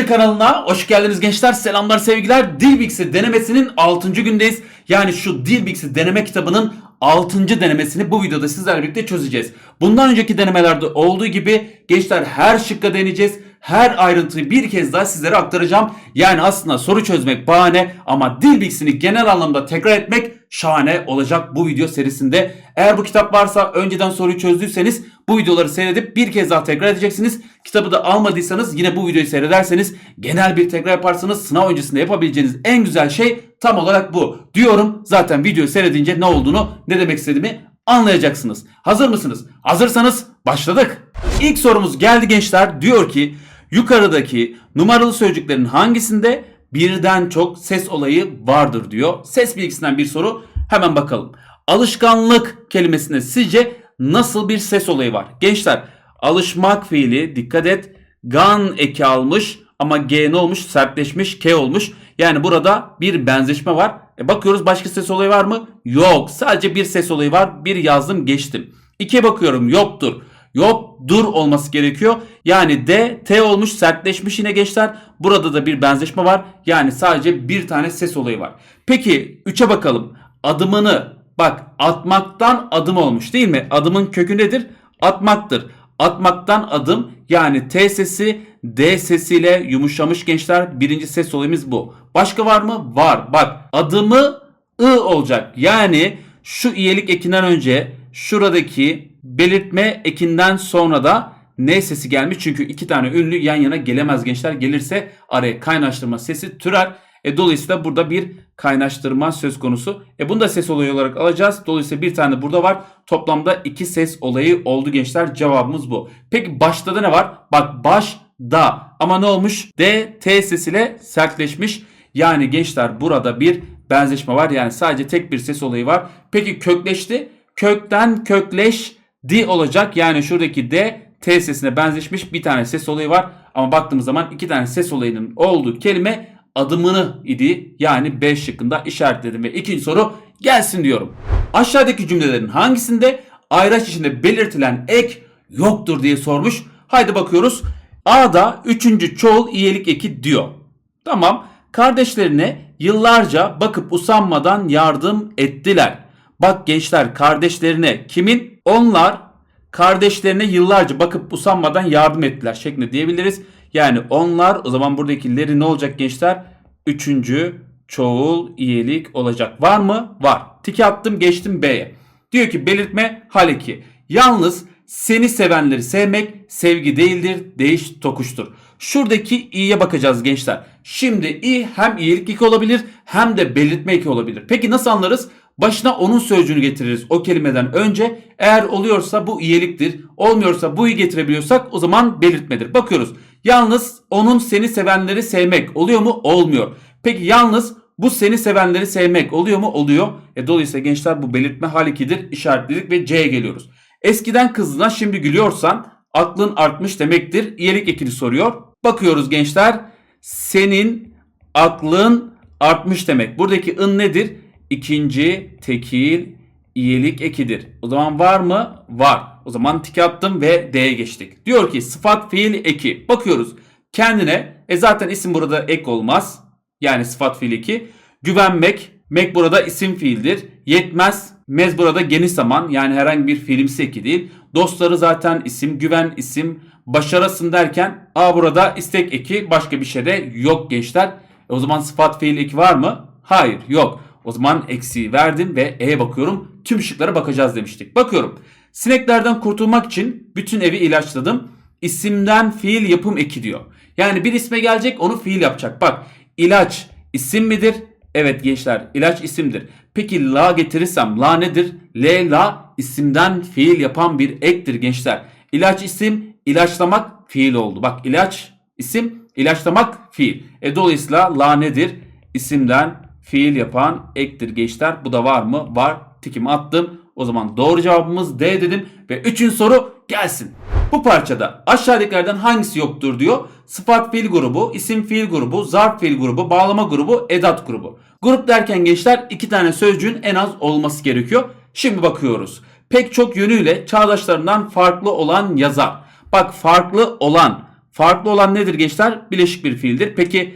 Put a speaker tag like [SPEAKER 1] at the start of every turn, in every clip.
[SPEAKER 1] İngilizce kanalına hoş geldiniz gençler. Selamlar sevgiler. Dilbix'i denemesinin 6. gündeyiz. Yani şu Dilbix'i deneme kitabının 6. denemesini bu videoda sizlerle birlikte çözeceğiz. Bundan önceki denemelerde olduğu gibi gençler her şıkka deneyeceğiz. Her ayrıntıyı bir kez daha sizlere aktaracağım. Yani aslında soru çözmek bahane ama Dilbix'ini genel anlamda tekrar etmek şahane olacak bu video serisinde. Eğer bu kitap varsa önceden soruyu çözdüyseniz bu videoları seyredip bir kez daha tekrar edeceksiniz. Kitabı da almadıysanız yine bu videoyu seyrederseniz genel bir tekrar yaparsanız sınav öncesinde yapabileceğiniz en güzel şey tam olarak bu. Diyorum zaten videoyu seyredince ne olduğunu ne demek istediğimi anlayacaksınız. Hazır mısınız? Hazırsanız başladık. İlk sorumuz geldi gençler. Diyor ki yukarıdaki numaralı sözcüklerin hangisinde birden çok ses olayı vardır diyor. Ses bilgisinden bir soru. Hemen bakalım. Alışkanlık kelimesinde sizce nasıl bir ses olayı var? Gençler alışmak fiili dikkat et. Gan eki almış ama G ne olmuş? Sertleşmiş K olmuş. Yani burada bir benzeşme var. E bakıyoruz başka ses olayı var mı? Yok. Sadece bir ses olayı var. Bir yazdım geçtim. İkiye bakıyorum yoktur. Yok dur olması gerekiyor. Yani D, T olmuş sertleşmiş yine gençler. Burada da bir benzeşme var. Yani sadece bir tane ses olayı var. Peki 3'e bakalım. Adımını bak atmaktan adım olmuş değil mi? Adımın kökü nedir? Atmaktır. Atmaktan adım yani T sesi D sesiyle yumuşamış gençler. Birinci ses olayımız bu. Başka var mı? Var. Bak adımı I olacak. Yani şu iyelik ekinden önce şuradaki belirtme ekinden sonra da N sesi gelmiş. Çünkü iki tane ünlü yan yana gelemez gençler. Gelirse araya kaynaştırma sesi türer. E, dolayısıyla burada bir kaynaştırma söz konusu. E, bunu da ses olayı olarak alacağız. Dolayısıyla bir tane burada var. Toplamda iki ses olayı oldu gençler. Cevabımız bu. Peki başta da ne var? Bak baş da ama ne olmuş? D T sesiyle sertleşmiş. Yani gençler burada bir benzeşme var. Yani sadece tek bir ses olayı var. Peki kökleşti. Kökten kökleşdi olacak. Yani şuradaki D T sesine benzeşmiş bir tane ses olayı var. Ama baktığımız zaman iki tane ses olayının olduğu kelime adımını idi. Yani B şıkkında işaretledim ve ikinci soru gelsin diyorum. Aşağıdaki cümlelerin hangisinde ayraç içinde belirtilen ek yoktur diye sormuş. Haydi bakıyoruz. A'da üçüncü çoğul iyilik eki diyor. Tamam. Kardeşlerine yıllarca bakıp usanmadan yardım ettiler. Bak gençler kardeşlerine kimin? Onlar kardeşlerine yıllarca bakıp usanmadan yardım ettiler şeklinde diyebiliriz. Yani onlar o zaman buradakileri ne olacak gençler? Üçüncü çoğul iyilik olacak. Var mı? Var. Tiki attım geçtim B'ye. Diyor ki belirtme hal 2. Yalnız seni sevenleri sevmek sevgi değildir, değiş tokuştur. Şuradaki i'ye bakacağız gençler. Şimdi i hem iyilik eki olabilir hem de belirtme eki olabilir. Peki nasıl anlarız? Başına onun sözcüğünü getiririz o kelimeden önce. Eğer oluyorsa bu iyiliktir. Olmuyorsa bu i getirebiliyorsak o zaman belirtmedir. Bakıyoruz. Yalnız onun seni sevenleri sevmek oluyor mu? Olmuyor. Peki yalnız bu seni sevenleri sevmek oluyor mu? Oluyor. E, dolayısıyla gençler bu belirtme hal 2'dir. İşaretledik ve C'ye geliyoruz. Eskiden kızdığına şimdi gülüyorsan aklın artmış demektir. İyilik ekini soruyor. Bakıyoruz gençler. Senin aklın artmış demek. Buradaki ın nedir? İkinci tekil iyilik ekidir. O zaman var mı? Var. O zaman tik attım ve D'ye geçtik. Diyor ki sıfat fiil eki. Bakıyoruz. Kendine e zaten isim burada ek olmaz. Yani sıfat fiil eki. Güvenmek. Mek burada isim fiildir. Yetmez. Mez burada geniş zaman yani herhangi bir fiilimsi eki değil. Dostları zaten isim, güven isim, başarasın derken A burada istek eki başka bir şey de yok gençler. E o zaman sıfat fiil eki var mı? Hayır yok. O zaman eksiği verdim ve E'ye bakıyorum. Tüm şıklara bakacağız demiştik. Bakıyorum. Sineklerden kurtulmak için bütün evi ilaçladım. İsimden fiil yapım eki diyor. Yani bir isme gelecek onu fiil yapacak. Bak ilaç isim midir? Evet gençler ilaç isimdir. Peki la getirirsem la nedir? L la isimden fiil yapan bir ektir gençler. İlaç isim ilaçlamak fiil oldu. Bak ilaç isim ilaçlamak fiil. E dolayısıyla la nedir? İsimden fiil yapan ektir gençler. Bu da var mı? Var. Tikimi attım. O zaman doğru cevabımız D dedim. Ve üçüncü soru gelsin. Bu parçada aşağıdakilerden hangisi yoktur diyor. Sıfat fiil grubu, isim fiil grubu, zarf fiil grubu, bağlama grubu, edat grubu. Grup derken gençler iki tane sözcüğün en az olması gerekiyor. Şimdi bakıyoruz. Pek çok yönüyle çağdaşlarından farklı olan yazar. Bak farklı olan, Farklı olan nedir gençler? Bileşik bir fiildir. Peki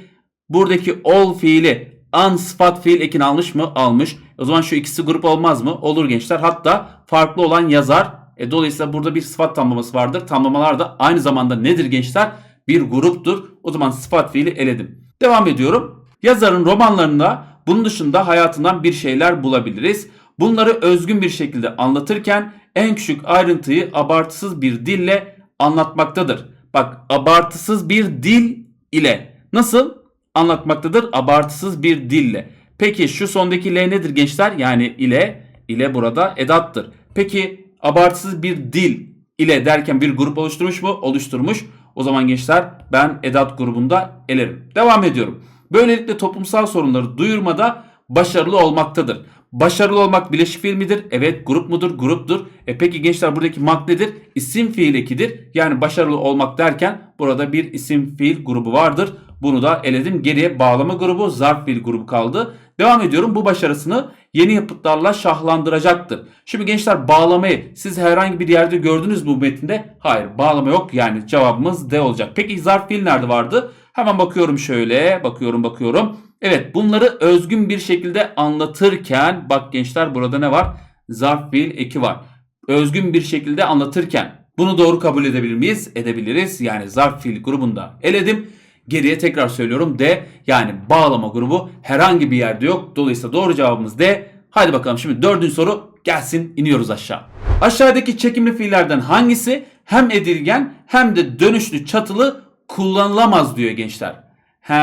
[SPEAKER 1] buradaki ol fiili an sıfat fiil ekini almış mı? Almış. O zaman şu ikisi grup olmaz mı? Olur gençler. Hatta farklı olan yazar. E, dolayısıyla burada bir sıfat tamlaması vardır. Tamlamalar da aynı zamanda nedir gençler? Bir gruptur. O zaman sıfat fiili eledim. Devam ediyorum. Yazarın romanlarında bunun dışında hayatından bir şeyler bulabiliriz. Bunları özgün bir şekilde anlatırken en küçük ayrıntıyı abartısız bir dille anlatmaktadır. Bak abartısız bir dil ile nasıl anlatmaktadır? Abartısız bir dille. Peki şu sondaki L nedir gençler? Yani ile ile burada edattır. Peki abartısız bir dil ile derken bir grup oluşturmuş mu? Oluşturmuş. O zaman gençler ben edat grubunda elerim. Devam ediyorum. Böylelikle toplumsal sorunları duyurmada başarılı olmaktadır. Başarılı olmak bileşik fiil midir? Evet grup mudur? Gruptur. E peki gençler buradaki mak nedir? İsim fiil ekidir. Yani başarılı olmak derken burada bir isim fiil grubu vardır. Bunu da eledim. Geriye bağlama grubu, zarf fiil grubu kaldı. Devam ediyorum. Bu başarısını yeni yapıtlarla şahlandıracaktır. Şimdi gençler bağlamayı siz herhangi bir yerde gördünüz bu metinde? Hayır bağlama yok. Yani cevabımız D olacak. Peki zarf fiil nerede vardı? Hemen bakıyorum şöyle. Bakıyorum bakıyorum. Evet bunları özgün bir şekilde anlatırken bak gençler burada ne var? Zarf fiil eki var. Özgün bir şekilde anlatırken bunu doğru kabul edebilir miyiz? Edebiliriz. Yani zarf fiil grubunda eledim. Geriye tekrar söylüyorum D yani bağlama grubu herhangi bir yerde yok. Dolayısıyla doğru cevabımız D. Hadi bakalım şimdi dördüncü soru gelsin iniyoruz aşağı. Aşağıdaki çekimli fiillerden hangisi hem edilgen hem de dönüşlü çatılı kullanılamaz diyor gençler. He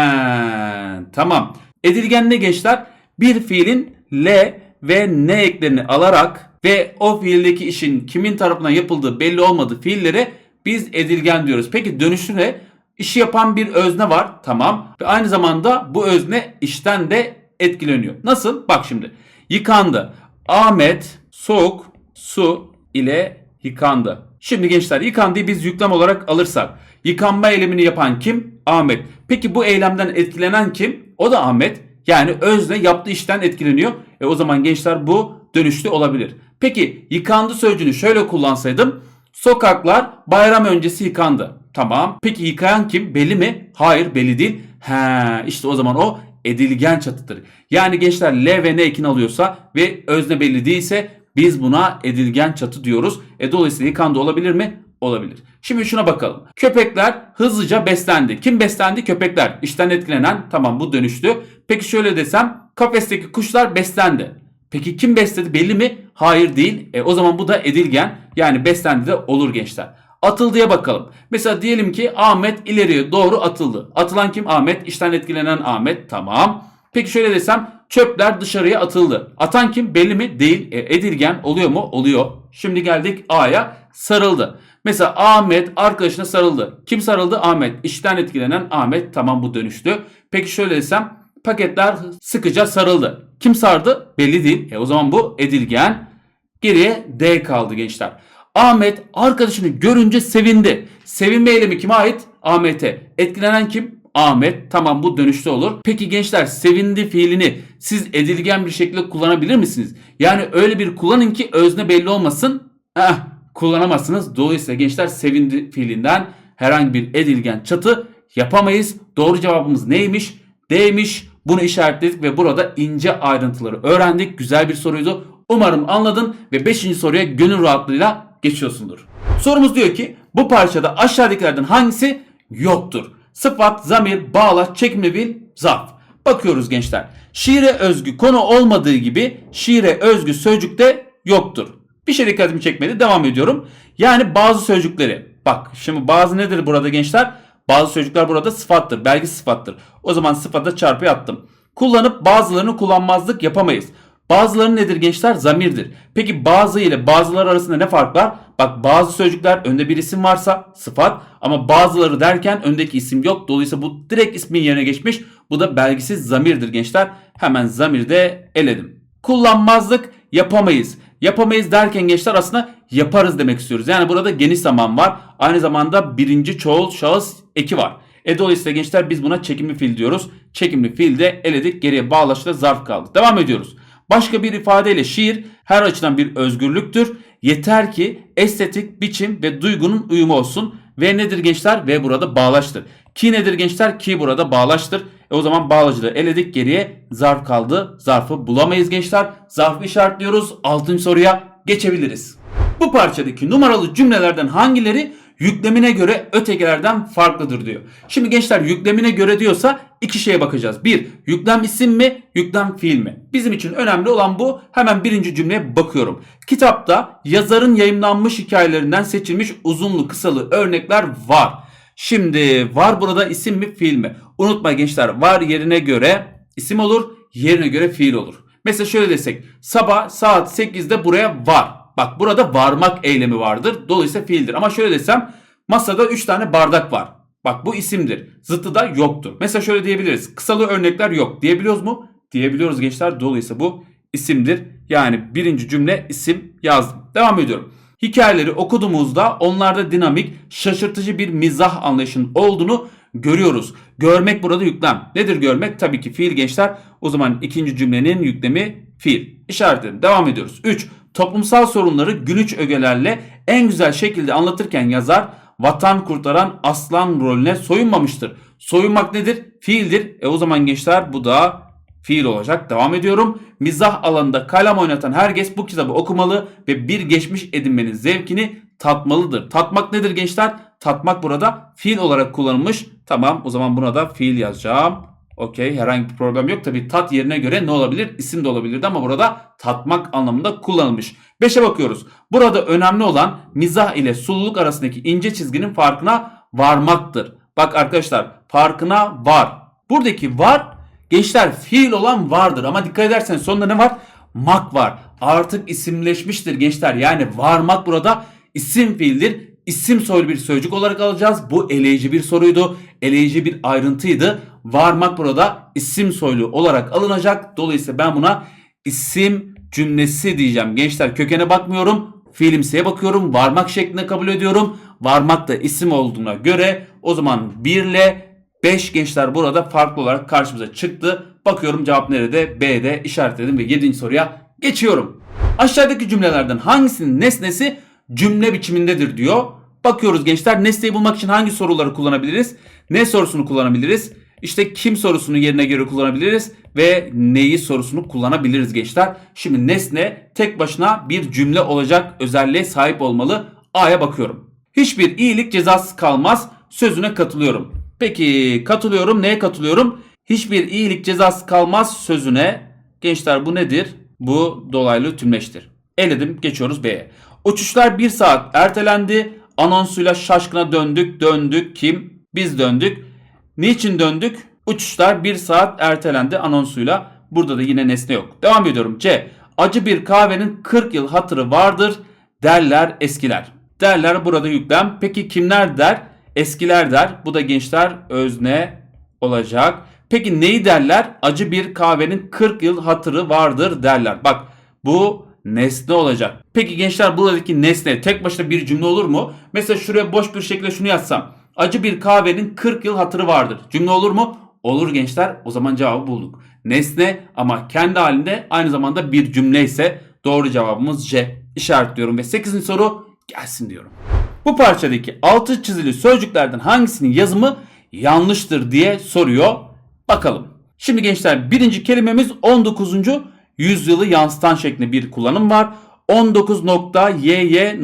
[SPEAKER 1] tamam. Edilgen ne gençler? Bir fiilin L ve N eklerini alarak ve o fiildeki işin kimin tarafından yapıldığı belli olmadığı fiillere biz edilgen diyoruz. Peki dönüşlü ne? İşi yapan bir özne var. Tamam. Ve aynı zamanda bu özne işten de etkileniyor. Nasıl? Bak şimdi. Yıkandı. Ahmet soğuk su ile yıkandı. Şimdi gençler yıkandığı biz yüklem olarak alırsak yıkanma eylemini yapan kim? Ahmet. Peki bu eylemden etkilenen kim? O da Ahmet. Yani özne yaptığı işten etkileniyor. E o zaman gençler bu dönüşlü olabilir. Peki yıkandı sözcüğünü şöyle kullansaydım. Sokaklar bayram öncesi yıkandı. Tamam. Peki yıkayan kim? Belli mi? Hayır belli değil. He işte o zaman o edilgen çatıdır. Yani gençler L ve N ekini alıyorsa ve özne belli değilse biz buna edilgen çatı diyoruz. E dolayısıyla yıkandı olabilir mi? Olabilir. Şimdi şuna bakalım. Köpekler hızlıca beslendi. Kim beslendi? Köpekler. İşten etkilenen tamam bu dönüştü. Peki şöyle desem kafesteki kuşlar beslendi. Peki kim besledi belli mi? Hayır değil. E, o zaman bu da edilgen. Yani beslendi de olur gençler. Atıldıya bakalım. Mesela diyelim ki Ahmet ileriye doğru atıldı. Atılan kim? Ahmet. İşten etkilenen Ahmet. Tamam. Peki şöyle desem çöpler dışarıya atıldı. Atan kim? Belli mi? Değil. E, edilgen oluyor mu? Oluyor. Şimdi geldik A'ya. Sarıldı. Mesela Ahmet arkadaşına sarıldı. Kim sarıldı? Ahmet. İşten etkilenen Ahmet. Tamam bu dönüştü. Peki şöyle desem paketler sıkıca sarıldı. Kim sardı? Belli değil. E, o zaman bu edilgen. Geriye D kaldı gençler. Ahmet arkadaşını görünce sevindi. Sevinme eylemi kime ait? Ahmet'e. Etkilenen kim? Ahmet. Tamam bu dönüşlü olur. Peki gençler sevindi fiilini siz edilgen bir şekilde kullanabilir misiniz? Yani öyle bir kullanın ki özne belli olmasın. Heh, kullanamazsınız. Dolayısıyla gençler sevindi fiilinden herhangi bir edilgen çatı yapamayız. Doğru cevabımız neymiş? D'ymiş. Bunu işaretledik ve burada ince ayrıntıları öğrendik. Güzel bir soruydu. Umarım anladın ve 5. soruya gönül rahatlığıyla geçiyorsundur. Sorumuz diyor ki bu parçada aşağıdakilerden hangisi yoktur? Sıfat, zamir, bağlaç, çekimli fiil, zarf. Bakıyoruz gençler. Şiire özgü konu olmadığı gibi şiire özgü sözcük de yoktur. Bir şey dikkatimi çekmedi. Devam ediyorum. Yani bazı sözcükleri. Bak şimdi bazı nedir burada gençler? Bazı sözcükler burada sıfattır. Belki sıfattır. O zaman sıfata çarpı attım. Kullanıp bazılarını kullanmazlık yapamayız. Bazıları nedir gençler? Zamirdir. Peki bazı ile bazıları arasında ne fark var? Bak bazı sözcükler önde bir isim varsa sıfat ama bazıları derken öndeki isim yok. Dolayısıyla bu direkt ismin yerine geçmiş. Bu da belgisiz zamirdir gençler. Hemen zamirde eledim. Kullanmazlık yapamayız. Yapamayız derken gençler aslında yaparız demek istiyoruz. Yani burada geniş zaman var. Aynı zamanda birinci çoğul şahıs eki var. E dolayısıyla gençler biz buna çekimli fiil diyoruz. Çekimli fiil de eledik. Geriye bağlaçla zarf kaldı. Devam ediyoruz. Başka bir ifadeyle şiir her açıdan bir özgürlüktür. Yeter ki estetik, biçim ve duygunun uyumu olsun. Ve nedir gençler? Ve burada bağlaçtır. Ki nedir gençler? Ki burada bağlaçtır. E o zaman bağlacı da eledik geriye zarf kaldı. Zarfı bulamayız gençler. Zarfı işaretliyoruz. Altıncı soruya geçebiliriz. Bu parçadaki numaralı cümlelerden hangileri yüklemine göre ötekilerden farklıdır diyor. Şimdi gençler yüklemine göre diyorsa iki şeye bakacağız. Bir, yüklem isim mi, yüklem fiil mi? Bizim için önemli olan bu. Hemen birinci cümleye bakıyorum. Kitapta yazarın yayımlanmış hikayelerinden seçilmiş uzunlu kısalı örnekler var. Şimdi var burada isim mi fiil mi? Unutma gençler var yerine göre isim olur, yerine göre fiil olur. Mesela şöyle desek sabah saat 8'de buraya var. Bak burada varmak eylemi vardır. Dolayısıyla fiildir. Ama şöyle desem masada 3 tane bardak var. Bak bu isimdir. Zıttı da yoktur. Mesela şöyle diyebiliriz. Kısalı örnekler yok. Diyebiliyoruz mu? Diyebiliyoruz gençler. Dolayısıyla bu isimdir. Yani birinci cümle isim yazdım. Devam ediyorum. Hikayeleri okuduğumuzda onlarda dinamik, şaşırtıcı bir mizah anlayışının olduğunu görüyoruz. Görmek burada yüklem. Nedir görmek? Tabii ki fiil gençler. O zaman ikinci cümlenin yüklemi fiil. İşaretledim. Devam ediyoruz. 3. Toplumsal sorunları gülüç ögelerle en güzel şekilde anlatırken yazar vatan kurtaran aslan rolüne soyunmamıştır. Soyunmak nedir? Fiildir. E o zaman gençler bu da fiil olacak. Devam ediyorum. Mizah alanında kalem oynatan herkes bu kitabı okumalı ve bir geçmiş edinmenin zevkini tatmalıdır. Tatmak nedir gençler? Tatmak burada fiil olarak kullanılmış. Tamam o zaman buna da fiil yazacağım. Okey herhangi bir problem yok. Tabi tat yerine göre ne olabilir? İsim de olabilirdi ama burada tatmak anlamında kullanılmış. 5'e bakıyoruz. Burada önemli olan mizah ile sululuk arasındaki ince çizginin farkına varmaktır. Bak arkadaşlar farkına var. Buradaki var gençler fiil olan vardır ama dikkat ederseniz sonunda ne var? Mak var. Artık isimleşmiştir gençler. Yani varmak burada isim fiildir. İsim soylu bir sözcük olarak alacağız. Bu eleyici bir soruydu. Eleyici bir ayrıntıydı. Varmak burada isim soylu olarak alınacak. Dolayısıyla ben buna isim cümlesi diyeceğim. Gençler kökene bakmıyorum. Fiilimseye bakıyorum. Varmak şeklinde kabul ediyorum. Varmak da isim olduğuna göre o zaman 1 ile 5 gençler burada farklı olarak karşımıza çıktı. Bakıyorum cevap nerede? B'de işaretledim ve 7. soruya geçiyorum. Aşağıdaki cümlelerden hangisinin nesnesi cümle biçimindedir diyor. Bakıyoruz gençler nesneyi bulmak için hangi soruları kullanabiliriz? Ne sorusunu kullanabiliriz? İşte kim sorusunu yerine göre kullanabiliriz ve neyi sorusunu kullanabiliriz gençler. Şimdi nesne tek başına bir cümle olacak özelliğe sahip olmalı. A'ya bakıyorum. Hiçbir iyilik cezasız kalmaz sözüne katılıyorum. Peki katılıyorum neye katılıyorum? Hiçbir iyilik cezasız kalmaz sözüne. Gençler bu nedir? Bu dolaylı tümleştir. Eledim geçiyoruz B'ye. Uçuşlar bir saat ertelendi. Anonsuyla şaşkına döndük döndük kim? Biz döndük. Niçin döndük? Uçuşlar bir saat ertelendi anonsuyla. Burada da yine nesne yok. Devam ediyorum. C. Acı bir kahvenin 40 yıl hatırı vardır derler eskiler. Derler burada yüklem. Peki kimler der? Eskiler der. Bu da gençler özne olacak. Peki neyi derler? Acı bir kahvenin 40 yıl hatırı vardır derler. Bak bu nesne olacak. Peki gençler buradaki nesne tek başına bir cümle olur mu? Mesela şuraya boş bir şekilde şunu yazsam. Acı bir kahvenin 40 yıl hatırı vardır. Cümle olur mu? Olur gençler. O zaman cevabı bulduk. Nesne ama kendi halinde aynı zamanda bir cümle ise doğru cevabımız C. İşaretliyorum ve 8. soru gelsin diyorum. Bu parçadaki altı çizili sözcüklerden hangisinin yazımı yanlıştır diye soruyor. Bakalım. Şimdi gençler birinci kelimemiz 19. yüzyılı yansıtan şeklinde bir kullanım var. 19.yy.i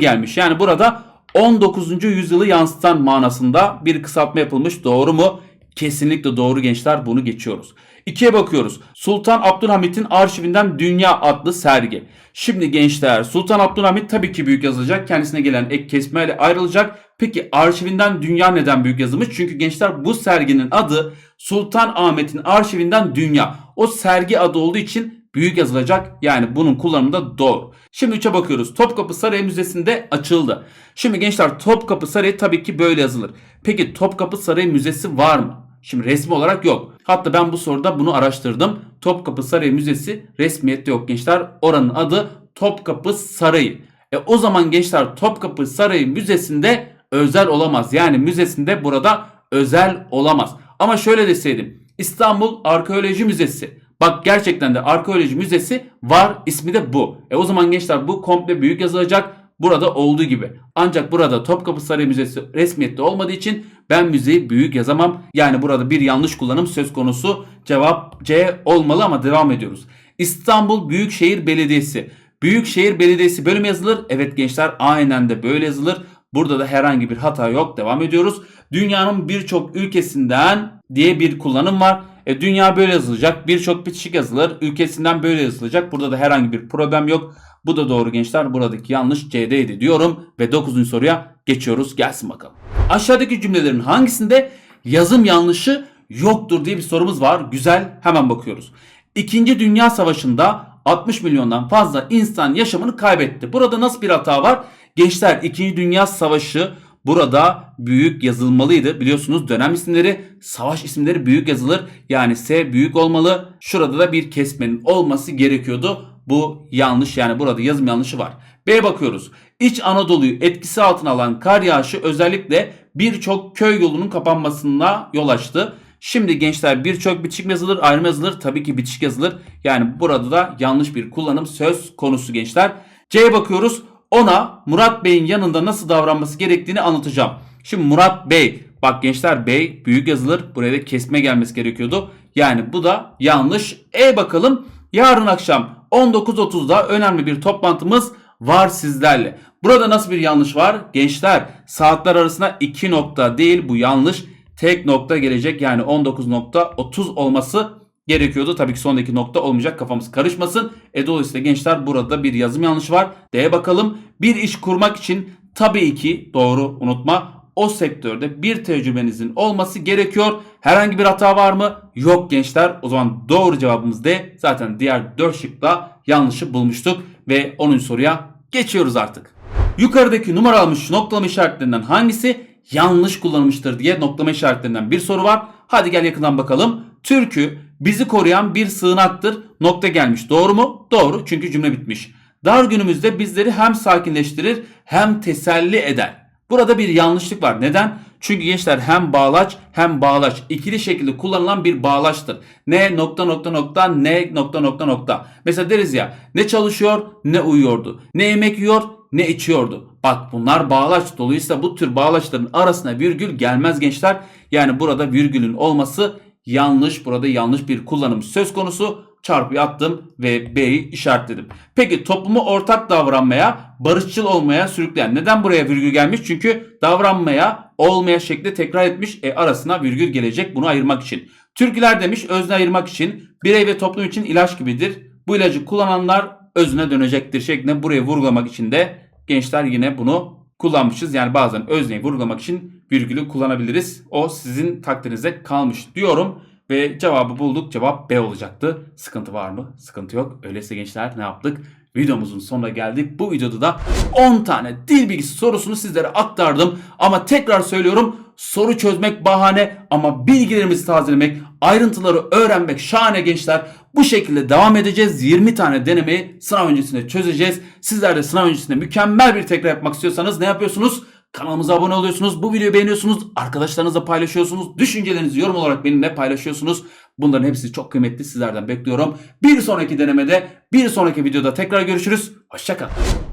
[SPEAKER 1] gelmiş. Yani burada 19. yüzyılı yansıtan manasında bir kısaltma yapılmış. Doğru mu? Kesinlikle doğru gençler bunu geçiyoruz. İkiye bakıyoruz. Sultan Abdülhamit'in arşivinden Dünya adlı sergi. Şimdi gençler Sultan Abdülhamit tabii ki büyük yazılacak. Kendisine gelen ek kesmeyle ayrılacak. Peki arşivinden Dünya neden büyük yazılmış? Çünkü gençler bu serginin adı Sultan Ahmet'in arşivinden Dünya. O sergi adı olduğu için büyük yazılacak. Yani bunun kullanımı da doğru. Şimdi 3'e bakıyoruz. Topkapı Sarayı Müzesi'nde açıldı. Şimdi gençler Topkapı Sarayı tabii ki böyle yazılır. Peki Topkapı Sarayı Müzesi var mı? Şimdi resmi olarak yok. Hatta ben bu soruda bunu araştırdım. Topkapı Sarayı Müzesi resmiyette yok gençler. Oranın adı Topkapı Sarayı. E o zaman gençler Topkapı Sarayı Müzesi'nde özel olamaz. Yani müzesinde burada özel olamaz. Ama şöyle deseydim. İstanbul Arkeoloji Müzesi. Bak gerçekten de arkeoloji müzesi var ismi de bu. E o zaman gençler bu komple büyük yazılacak. Burada olduğu gibi. Ancak burada Topkapı Sarayı Müzesi resmiyette olmadığı için ben müzeyi büyük yazamam. Yani burada bir yanlış kullanım söz konusu. Cevap C olmalı ama devam ediyoruz. İstanbul Büyükşehir Belediyesi. Büyükşehir Belediyesi bölüm yazılır. Evet gençler aynen de böyle yazılır. Burada da herhangi bir hata yok. Devam ediyoruz. Dünyanın birçok ülkesinden diye bir kullanım var. E, dünya böyle yazılacak. Birçok bitişik yazılır. Ülkesinden böyle yazılacak. Burada da herhangi bir problem yok. Bu da doğru gençler. Buradaki yanlış C'deydi diyorum. Ve 9. soruya geçiyoruz. Gelsin bakalım. Aşağıdaki cümlelerin hangisinde yazım yanlışı yoktur diye bir sorumuz var. Güzel. Hemen bakıyoruz. İkinci Dünya Savaşı'nda 60 milyondan fazla insan yaşamını kaybetti. Burada nasıl bir hata var? Gençler 2. Dünya Savaşı burada büyük yazılmalıydı. Biliyorsunuz dönem isimleri, savaş isimleri büyük yazılır. Yani S büyük olmalı. Şurada da bir kesmenin olması gerekiyordu. Bu yanlış yani burada yazım yanlışı var. B'ye bakıyoruz. İç Anadolu'yu etkisi altına alan kar yağışı özellikle birçok köy yolunun kapanmasına yol açtı. Şimdi gençler birçok mi yazılır, ayrım yazılır. Tabii ki bitişik yazılır. Yani burada da yanlış bir kullanım söz konusu gençler. C'ye bakıyoruz. Ona Murat Bey'in yanında nasıl davranması gerektiğini anlatacağım. Şimdi Murat Bey, bak gençler Bey büyük yazılır. Buraya da kesme gelmesi gerekiyordu. Yani bu da yanlış. E bakalım. Yarın akşam 19.30'da önemli bir toplantımız var sizlerle. Burada nasıl bir yanlış var? Gençler saatler arasında 2 nokta değil bu yanlış. Tek nokta gelecek yani 19.30 olması gerekiyordu. Tabii ki sondaki nokta olmayacak kafamız karışmasın. E dolayısıyla gençler burada bir yazım yanlışı var. D'ye bakalım. Bir iş kurmak için tabii ki doğru unutma o sektörde bir tecrübenizin olması gerekiyor. Herhangi bir hata var mı? Yok gençler. O zaman doğru cevabımız D. Zaten diğer 4 şıkla yanlışı bulmuştuk ve 10. soruya geçiyoruz artık. Yukarıdaki numaralanmış noktalama işaretlerinden hangisi yanlış kullanılmıştır diye noktalama işaretlerinden bir soru var. Hadi gel yakından bakalım. Türkü bizi koruyan bir sığınaktır. Nokta gelmiş. Doğru mu? Doğru. Çünkü cümle bitmiş. Dar günümüzde bizleri hem sakinleştirir hem teselli eder. Burada bir yanlışlık var. Neden? Çünkü gençler hem bağlaç hem bağlaç ikili şekilde kullanılan bir bağlaçtır. Ne nokta nokta nokta ne nokta nokta nokta. Mesela deriz ya ne çalışıyor ne uyuyordu. Ne yemek yiyor ne içiyordu. Bak bunlar bağlaç. Dolayısıyla bu tür bağlaçların arasına virgül gelmez gençler. Yani burada virgülün olması yanlış. Burada yanlış bir kullanım söz konusu. Çarpıyı attım ve B'yi işaretledim. Peki toplumu ortak davranmaya, barışçıl olmaya sürükleyen. Neden buraya virgül gelmiş? Çünkü davranmaya, olmaya şekli tekrar etmiş. E arasına virgül gelecek bunu ayırmak için. Türküler demiş özne ayırmak için. Birey ve toplum için ilaç gibidir. Bu ilacı kullananlar özüne dönecektir şeklinde buraya vurgulamak için de gençler yine bunu kullanmışız. Yani bazen özneyi vurgulamak için virgülü kullanabiliriz. O sizin takdirinize kalmış diyorum. Ve cevabı bulduk. Cevap B olacaktı. Sıkıntı var mı? Sıkıntı yok. Öyleyse gençler ne yaptık? Videomuzun sonuna geldik. Bu videoda da 10 tane dil bilgisi sorusunu sizlere aktardım. Ama tekrar söylüyorum soru çözmek bahane ama bilgilerimizi tazelemek, ayrıntıları öğrenmek şahane gençler. Bu şekilde devam edeceğiz. 20 tane denemeyi sınav öncesinde çözeceğiz. Sizler de sınav öncesinde mükemmel bir tekrar yapmak istiyorsanız ne yapıyorsunuz? Kanalımıza abone oluyorsunuz. Bu videoyu beğeniyorsunuz. Arkadaşlarınızla paylaşıyorsunuz. Düşüncelerinizi yorum olarak benimle paylaşıyorsunuz. Bunların hepsi çok kıymetli. Sizlerden bekliyorum. Bir sonraki denemede, bir sonraki videoda tekrar görüşürüz. Hoşçakalın.